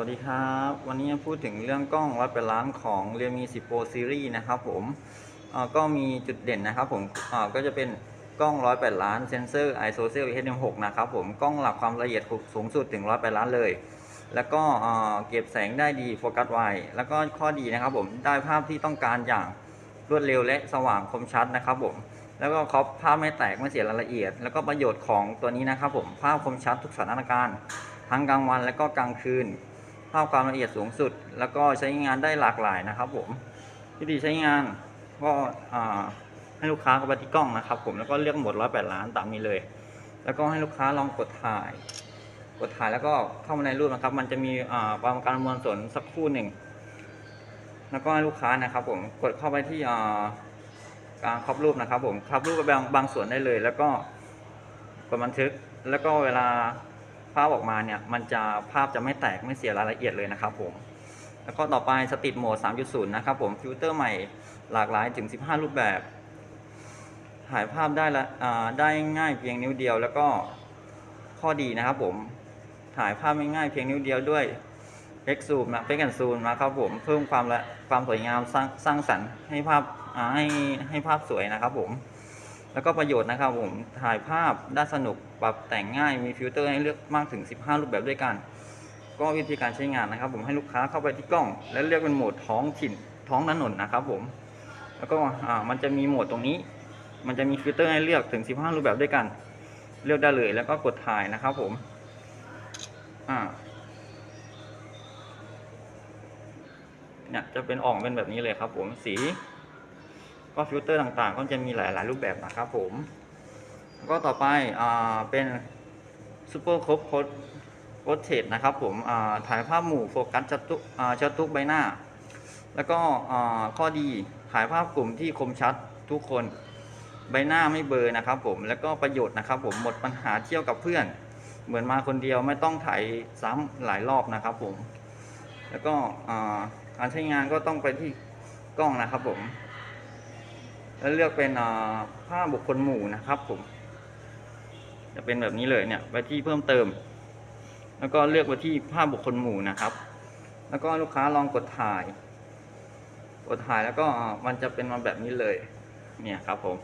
วัสดีครับ วันนี้พูดถึงเรื่องกล้องวัดเป็นล้านของ Realme 10 Pro Series นะครับผมก็มีจุดเด่นนะครับผมก็จะเป็นกล้อง108ล้านเซนเซอร์ ISO HM6 นะครับผมกล้องหลักความละเอียดสูงสุดถึง108ล้านเลย แล้วก็เก็บแสงได้ดีโฟกัสไวแล้วก็ข้อดีนะครับผมได้ภาพที่ต้องการอย่างรวดเร็วและสว่างคมชัดนะครับผมแล้วก็ครอปภาพไม่แตกไม่เสียรายละเอียด แล้วก็ประโยชน์ของตัวนี้นะครับผมภาพคมชัดทุกสถานการณ์ทั้งกลางวันและก็กลางคืน ภาพความละเอียดสูงสุด แล้วก็ใช้งานได้หลากหลายนะครับ ผมวิธีใช้งานก็ให้ลูกค้าเข้าไปที่กล้องนะครับ ผมแล้วก็เลือกหมด108ล้านตามนี้เลย แล้วก็ให้ลูกค้าลองกดถ่าย กดถ่ายแล้วก็เข้ามาในรูปนะครับ มันจะมีอ่าประการมวลผลสักครู่หนึ่งแล้วก็ให้ลูกค้านะครับ ผมกดเข้าไปที่การครอบรูปนะครับ ผมครอบรูปบางบางส่วนได้เลย แล้วก็กดบันทึกแล้วก็เวลาาพออกมาเนี่ยมันจะภาพจะไม่แตกไม่เสียรายละเอียดเลยนะครับผม แล้วก็ต่อไปสติดโหมด 3.0 นะครับผมฟิลเตอร์ใหม่หลากหลายถึง 15 รูปแบบ ถ่ายภาพได้ละอ่าได้ง่ายเพียงนิ้วเดียว แล้วก็ข้อดีนะครับผมถ่ายภาพง่ายๆเพียงนิ้วเดียวด้วย X zoom นะ X and zoom นะครับผมเพิ่มความละความสวยงามสร้างสร้างสรรค์ให้ภาพให้ให้ภาพสวยนะครับผม แล้วก็ประโยชน์นะครับผมถ่ายภาพได้สนุกปรับแต่งง่ายมีฟิลเตอร์ให้เลือกมากถึง 15 รูปแบบด้วยกัน ก็วิธีการใช้งานนะครับ ผมให้ลูกค้าเข้าไปที่กล้อง แล้วเลือกเป็นโหมดท้องถิ่นท้องถนนนะครับผมแล้วก็อ่ามันจะมีโหมดตรงนี้ มันจะมีฟิลเตอร์ให้เลือกถึง 15 รูปแบบด้วยกัน เลือกได้เลยแล้วก็กดถ่ายนะครับผมอ่าเนี่ยจะเป็นออกเป็นแบบนี้เลยครับผมสี ก็ฟิลเตอร์ต่างๆ ก็จะมีหลายๆรูปแบบนะครับผม ก็ต่อไปอ่าเป็นซูเปอร์ครบโคดโคดเทดนะครับผมอ่าถ่ายภาพหมู่โฟกัสชัดทุกอ่าชัดทุกใบหน้า แล้วก็อ่าข้อดีถ่ายภาพกลุ่มที่คมชัดทุกคนใบหน้าไม่เบลอนะครับผมแล้วก็ประโยชน์นะครับผมหมดปัญหาเที่ยวกับเพื่อน เหมือนมาคนเดียวไม่ต้องถ่ายซ้ำหลายรอบนะครับผม แล้วก็การใช้งานก็ต้องไปที่กล้องนะครับผม แล้วเลือกเป็นอ่าภาพบุคคลหมู่นะครับผม จะเป็นแบบนี้เลยเนี่ยไปที่เพิ่มเติม แล้วก็เลือกไปที่ภาพบุคคลหมู่นะครับ แล้วก็ลูกค้าลองกดถ่าย กดถ่ายแล้วก็มันจะเป็นมาแบบนี้เลย เนี่ยครับผม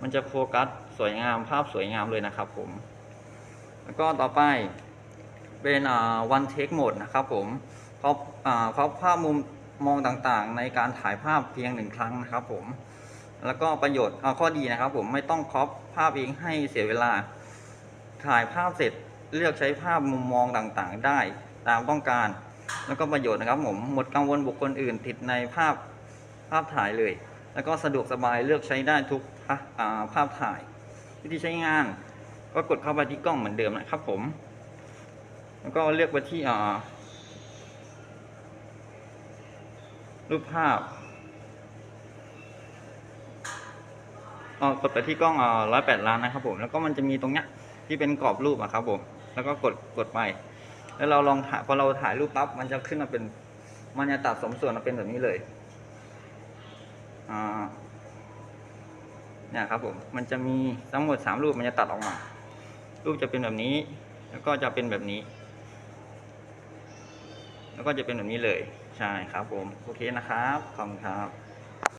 มันจะโฟกัสสวยงามภาพสวยงามเลยนะครับผม แล้วก็ต่อไปเป็นอ่า one take mode นะครับผมเขาอ่าเขาภาพมุมมองต่างๆ ในการถ่ายภาพเพียงหนึ่งครั้งนะครับผม แล้วก็ประโยชน์อ่าข้อดีนะครับ ผมไม่ต้องครอปภาพเองให้เสียเวลา ถ่ายภาพเสร็จเลือกใช้ภาพมุมมองต่างๆ ได้ตามต้องการ แล้วก็ประโยชน์นะครับผมหมดกังวลบุคคลอื่น ติดในภาพภาพถ่ายเลย แล้วก็สะดวกสบายเลือกใช้ได้ทุกภาพอ่าภาพถ่าย วิธีใช้งาน ก็กดเข้าไปที่กล้องเหมือนเดิมนะครับผม แล้วก็เลือกไปที่รูปภาพ เอ่อ กดไปที่กล้องเออร้อยแปดล้านนะครับผมแล้วก็มันจะมีตรงเนี้ยที่เป็นกรอบรูปอะครับผมแล้วก็กดกดไป แล้วเราลองถ่ายพอเราถ่ายรูปปั๊บมันจะขึ้นมาเป็นมันจะตัดสมส่วนมาเป็นแบบนี้เลยอ่าเนี่ยครับผมมันจะมีทั้งหมดสามรูปมันจะตัดออกมา รูปจะเป็นแบบนี้ แล้วก็จะเป็นแบบนี้ แล้วก็จะเป็นแบบนี้เลยใช่ครับผมโอเคนะครับขอบคุณครับ